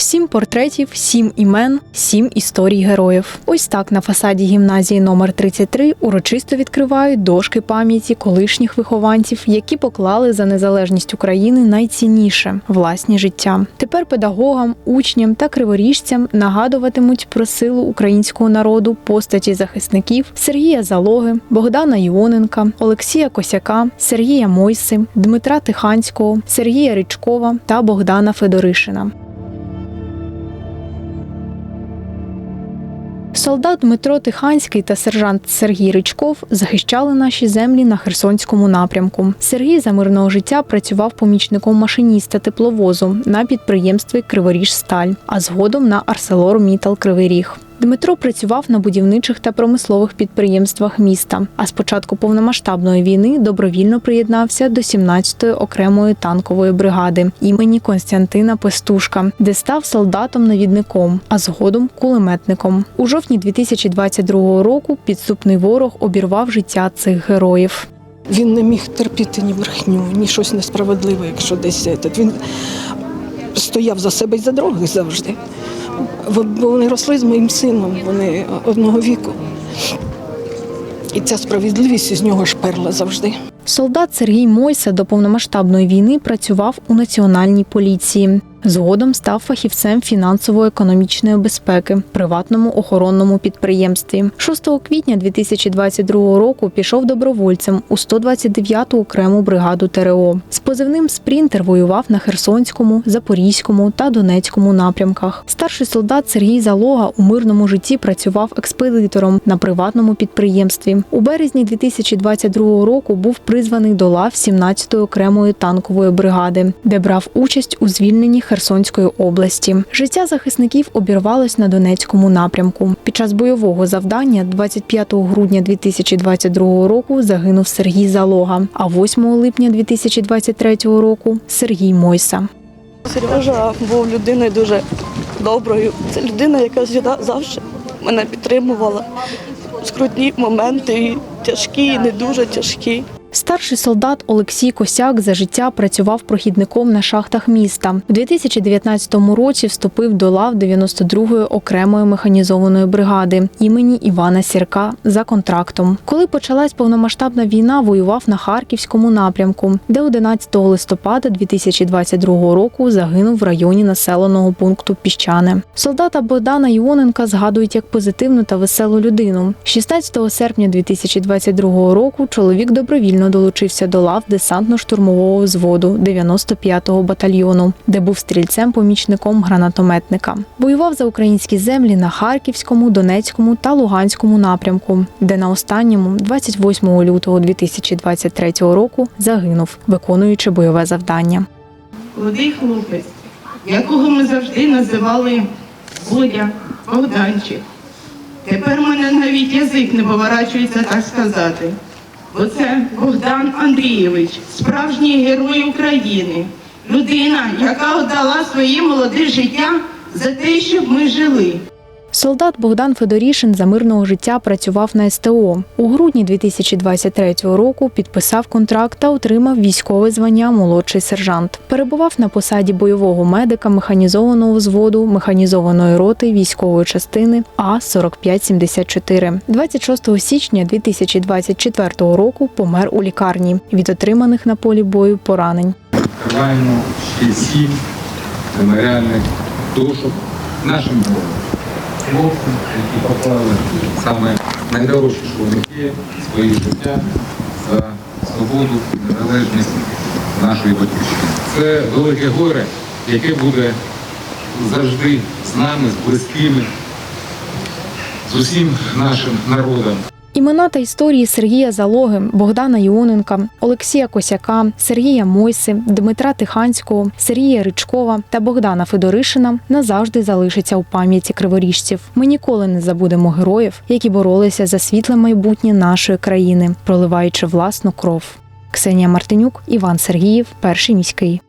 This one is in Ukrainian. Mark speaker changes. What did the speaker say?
Speaker 1: Сім портретів, сім імен, сім історій героїв. Ось так на фасаді гімназії номер 33 урочисто відкривають дошки пам'яті колишніх вихованців, які поклали за незалежність України найцінніше власні життя. Тепер педагогам, учням та криворіжцям нагадуватимуть про силу українського народу постаті захисників Сергія Залоги, Богдана Іоненка, Олексія Косяка, Сергія Мойси, Дмитра Тиханського, Сергія Ричкова та Богдана Федоришина. Солдат Дмитро Тиханський та сержант Сергій Ричков захищали наші землі на Херсонському напрямку. Сергій за мирного життя працював помічником машиніста тепловозу на підприємстві Криворіж Сталь, а згодом на Арселор Мітал Кривий Ріг. Дмитро працював на будівничих та промислових підприємствах міста. А з початку повномасштабної війни добровільно приєднався до 17-ї окремої танкової бригади імені Константина Пестушка, де став солдатом-навідником, а згодом кулеметником. У жовтні 2022 року підступний ворог обірвав життя цих героїв.
Speaker 2: Він не міг терпіти ні брехню, ні щось несправедливе, якщо десь це. Він стояв за себе і за других завжди. Бо вони росли з моїм сином, вони одного віку. І ця справедливість з нього шперла завжди.
Speaker 1: Солдат Сергій Мойса до повномасштабної війни працював у національній поліції. Згодом став фахівцем фінансово-економічної безпеки приватному охоронному підприємстві. 6 квітня 2022 року пішов добровольцем у 129-ту окрему бригаду ТРО. З позивним Спрінтер воював на Херсонському, Запорізькому та Донецькому напрямках. Старший солдат Сергій Залога у мирному житті працював експедитором на приватному підприємстві. У березні 2022 року був призваний до лав 17-ї окремої танкової бригади, де брав участь у звільненні Херсонської області. Життя захисників обірвалось на Донецькому напрямку. Під час бойового завдання 25 грудня 2022 року загинув Сергій Залога, а 8 липня 2023 року Сергій Мойса.
Speaker 3: Сережа був людиною дуже доброю. Це людина, яка завжди мене підтримувала. Скрутні моменти, тяжкі, не дуже тяжкі.
Speaker 1: Старший солдат Олексій Косяк за життя працював прохідником на шахтах міста. У 2019 році вступив до лав 92-ї окремої механізованої бригади імені Івана Сірка за контрактом. Коли почалась повномасштабна війна, воював на харківському напрямку, де 11 листопада 2022 року загинув в районі населеного пункту Піщане. Солдата Богдана Іоненка згадують як позитивну та веселу людину. 16 серпня 2022 року чоловік добровільно долучився до лав десантно-штурмового взводу 95-го батальйону, де був стрільцем-помічником гранатометника. Воював за українські землі на Харківському, Донецькому та Луганському напрямку, де на останньому, 28 лютого 2023 року, загинув, виконуючи бойове завдання.
Speaker 4: молодий хлопець, якого ми завжди називали Бодя, Богданчик. Тепер мене навіть язик не поворачується так сказати. Бо це Богдан Андрійович, справжній герой України, людина, яка віддала своє молоде життя за те, щоб ми жили.
Speaker 1: Солдат Богдан Федорішин за мирного життя працював на СТО. У грудні 2023 року підписав контракт та отримав військове звання молодший сержант. Перебував на посаді бойового медика механізованого взводу механізованої роти військової частини А 4574 26 січня 2024 року помер у лікарні від отриманих на полі бою поранень.
Speaker 5: Відкриваємо сім меморіальних дошок нашим героям. Хлопцям, які поклали саме у є, свої життя за свободу і незалежність нашої батьківщини. Це велике горе, яке буде завжди з нами, з близькими, з усім нашим народом.
Speaker 1: Імена та історії Сергія Залоги, Богдана Іоненка, Олексія Косяка, Сергія Мойси, Дмитра Тиханського, Сергія Ричкова та Богдана Федоришина назавжди залишаться у пам'яті криворіжців. Ми ніколи не забудемо героїв, які боролися за світле майбутнє нашої країни, проливаючи власну кров. Ксенія Мартинюк, Іван Сергіїв, перший міський.